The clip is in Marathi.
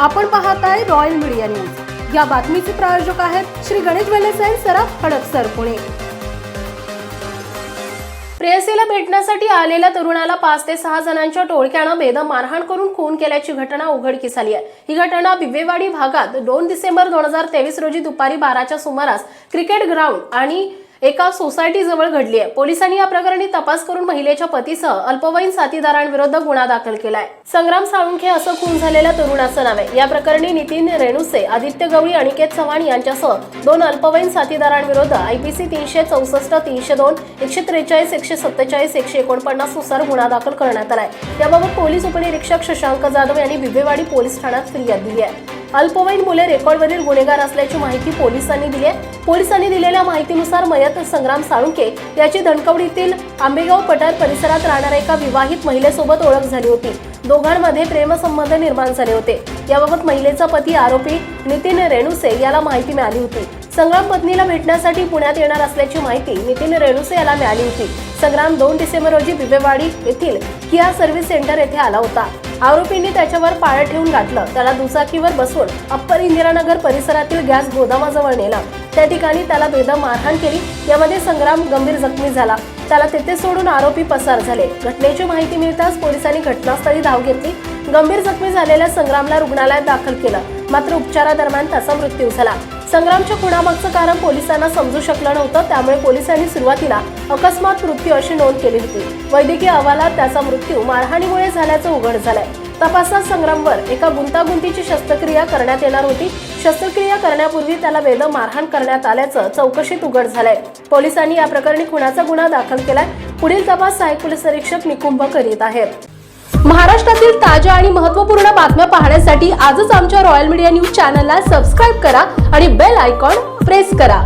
आपण पाहत आहे रॉयल मीडिया न्यूज या बातमीचे प्रायोजक आहेत श्री गणेश वेलेस सराफ हडपसर पुणे. प्रेयसीला भेटण्यासाठी आलेल्या तरुणाला पाच ते सहा जणांच्या टोळक्यानं बेदम मारहाण करून खून केल्याची घटना उघडकीस आली आहे. ही घटना बिबेवाडी भागात दोन डिसेंबर दोन हजार तेवीस रोजी दुपारी बाराच्या सुमारास क्रिकेट ग्राउंड आणि एका सोसायटीजवळ घडली आहे पोलिसांनी या प्रकरणी तपास करून महिलेच्या पतीसह अल्पवयीन साथीदारांविरुद्ध गुन्हा दाखल केलाय. संग्राम साळुंखे असं खून झालेल्या तरुणाचं नाव आहे. या प्रकरणी नितीन रेणुसे आदित्य गवळी अनिकेत चव्हाण यांच्यासह दोन अल्पवयीन साथीदारांविरुद्ध आयपीसी तीनशे चौसष्ट तीनशे दोन एकशे त्रेचाळीस एकशे सत्तेचाळीस एकशे एकोणपन्नासनुसार गुन्हा दाखल करण्यात आलाय. याबाबत पोलीस उपनिरीक्षक शशांक जाधव यांनी बिबवेवाडी पोलीस ठाण्यात फिर्याद दिली आहे. अल्पवयीन मुले रेकॉर्डवरील गुन्हेगार असल्याची माहिती पोलिसांनी दिली आहे. पोलिसांनी दिलेल्या माहितीनुसार मयत संग्राम साळुंके याची धनकवडीतील आंबेगाव पठार परिसरात राहणाऱ्या एका विवाहित महिलेसोबत ओळख झाली होती. दोघांमध्ये प्रेमसंबंध निर्माण झाले होते. याबाबत महिलेचा पती आरोपी नितीन रेणुसे याला माहिती मिळाली होती. संग्राम पत्नीला भेटण्यासाठी पुण्यात येणार असल्याची माहिती नितीन रेणुसे याला मिळाली होती. संग्राम दोन डिसेंबर रोजी बिबेवाडी येथील किया सर्व्हिस सेंटर येथे आला होता. आरोपींनी त्याच्यावर पाळत ठेवून गाठलं त्याला दुचाकीवर बसवून अप्पर इंदिरानगर परिसरातील गॅस गोदामाजवळ नेलं. त्या ठिकाणी त्याला बेदम मारहाण केली. यामध्ये संग्राम गंभीर जखमी झाला. त्याला तेथे सोडून आरोपी पसार झाले. घटनेची माहिती मिळताच पोलिसांनी घटनास्थळी धाव घेतली. गंभीर जखमी झालेल्या संग्रामला रुग्णालयात दाखल केलं. मात्र उपचारादरम्यान त्याचा मृत्यू झाला. संग्रामच्या खुणामागचं कारण पोलिसांना समजू शकलं नव्हतं. त्यामुळे पोलिसांनी सुरुवातीला अकस्मात मृत्यू अशी नोंद केली होती. वैद्यकीय अहवालात त्याचा मृत्यू मारहाणीमुळे झाल्याचं उघड झालंय. तपासात संग्रामवर एका गुंतागुंतीची शस्त्रक्रिया करण्यात येणार होती. शस्त्रक्रिया करण्यापूर्वी त्याला वेद मारहाण करण्यात आल्याचं चौकशीत उघड झालंय. पोलिसांनी या प्रकरणी खुनाचा गुन्हा दाखल केलाय. पुढील तपास सहाय्यक पोलीस निरीक्षक निकुंभ करीत आहेत. महाराष्ट्रातील ताज्या आणि महत्त्वपूर्ण बातम्या पाहण्यासाठी आजच आमच्या रॉयल मीडिया न्यूज चॅनलला सबस्क्राईब करा आणि बेल आयकॉन प्रेस करा.